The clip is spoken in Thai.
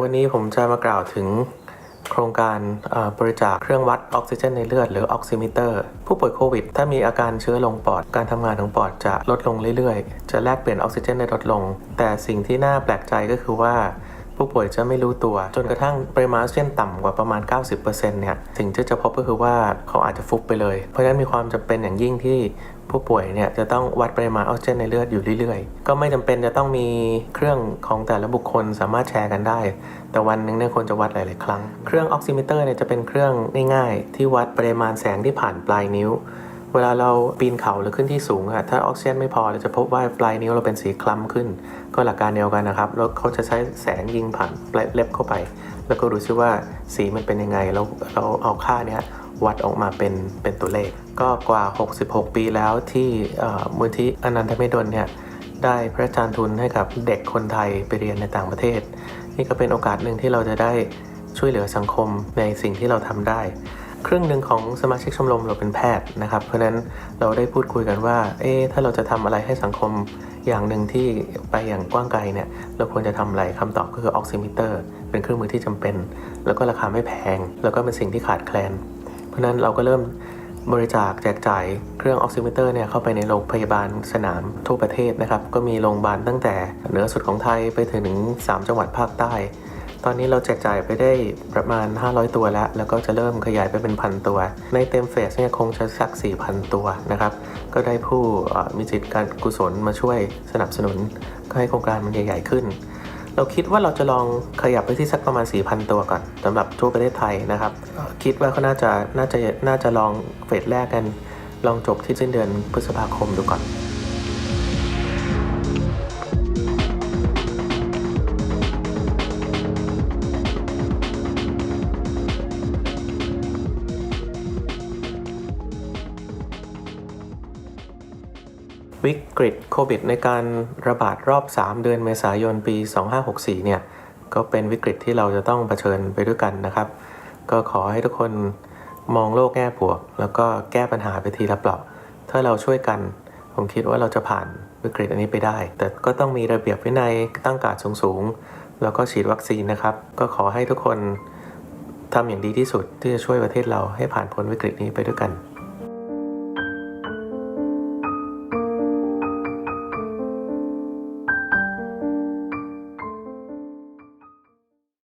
วันนี้ผมจะมากล่าวถึงโครงการบริจาคเครื่องวัดออกซิเจนในเลือดหรือออกซิมิเตอร์ ผู้ป่วยโควิด ถ้ามีอาการเชื้อลงปอด การทำงานของปอดจะลดลงเรื่อยๆ จะแลกเปลี่ยนออกซิเจนได้ลดลง แต่สิ่งที่น่าแปลกใจก็คือว่า ผู้ป่วยจะไม่รู้ตัวจนกระทั่งปริมาณออกซิเจนต่ำกว่าประมาณ 90%เนี่ยสิ่งที่จะพบก็คือว่าเขาอาจจะฟุบไปเลย เพราะฉะนั้นมีความจำเป็นอย่างยิ่งที่ผู้ป่วยเนี่ยจะต้องวัดปริมาณออกซิเจนในเลือดอยู่เรื่อยๆ ก็ไม่จำเป็นจะต้องมีเครื่องของแต่ละบุคคลสามารถแชร์กันได้ แต่วันหนึ่งเนี่ยควรจะวัดหลายๆ ครั้ง เครื่องออกซิมิเตอร์เนี่ยจะเป็นเครื่องง่ายๆ ที่วัดปริมาณแสงที่ผ่านปลายนิ้ว เวลาเราปีนเขาหรือขึ้นที่สูงอะถ้าออกซิเจนไม่พอเราจะพบว่าปลายนิ้วเราเป็นสีคล้ำขึ้น ก็หลักการเดียวกันนะครับแล้วเขาจะใช้แสงยิงผ่านปลายเล็บเข้าไป แล้วก็ดูซิว่าสีมันเป็นยังไงแล้วเราเอาค่าเนี้ยวัดออกมาเป็นเป็นตัวเลข ก็กว่า 66 ปีแล้วที่เอ่อมูลที่อนันทเมดลเนี่ยได้พระราชทานทุนให้กับเด็กคนไทยไปเรียนในต่างประเทศ นี่ก็เป็นโอกาสหนึ่งที่เราจะได้ช่วยเหลือสังคมในสิ่งที่เราทำได้ ครึ่งหนึ่งของสมาชิกชมรมเราเป็นแพทย์นะครับ เพราะฉะนั้นเราได้พูดคุยกันว่า เอ๊ถ้าเราจะทำอะไรให้สังคมอย่างหนึ่งที่ไปอย่างกว้างไกลเนี่ย เราควรจะทำอะไรคำตอบก็คือออกซิมิเตอร์ เป็นเครื่องมือที่จำเป็น แล้วก็ราคาไม่แพง แล้วก็เป็นสิ่งที่ขาดแคลน เพราะฉะนั้นเราก็เริ่มบริจาคแจกจ่ายเครื่องออกซิมิเตอร์เนี่ยเข้าไปในโรงพยาบาลสนามทั่วประเทศนะครับ ก็มีโรงพยาบาลตั้งแต่เหนือสุดของไทยไปถึง 3 จังหวัดภาคใต้ ตอนนี้เราแจกจ่ายไปได้ประมาณ 500 ตัวแล้ว แล้วก็จะเริ่มขยายไปเป็นพันตัว ในเต็มเฟสเนี่ยคงจะสัก 4,000 ตัวนะครับ ก็ได้ผู้มีจิตการกุศลมาช่วยสนับสนุน ก็ให้โครงการมันใหญ่ๆขึ้น เราคิดว่าเราจะลองขยับไปที่สักประมาณ 4,000 ตัวก่อนสำหรับทั่วประเทศไทยนะครับ คิดว่าเขาน่าจะน่าจะน่าจะลองเฟสแรกกัน ลองจบที่สิ้นเดือนพฤษภาคมดูก่อน วิกฤตโควิดในการระบาดรอบ 3 เดือนเมษายนปี 2564 เนี่ย ก็เป็นวิกฤตที่เราจะต้องเผชิญไปด้วยกันนะครับ ก็ขอให้ทุกคนมองโลกแง่บวก แล้วก็แก้ปัญหาไปทีละเปราถ้าเราช่วยกัน ผมคิดว่าเราจะผ่านวิกฤตอันนี้ไปได้ แต่ก็ต้องมีระเบียบวินัยตั้งการสูงๆ แล้วก็ฉีดวัคซีนนะครับ ก็ขอให้ทุกคนทำอย่างดีที่สุดที่จะช่วยประเทศเราให้ผ่านพ้นวิกฤตนี้ไปด้วยกัน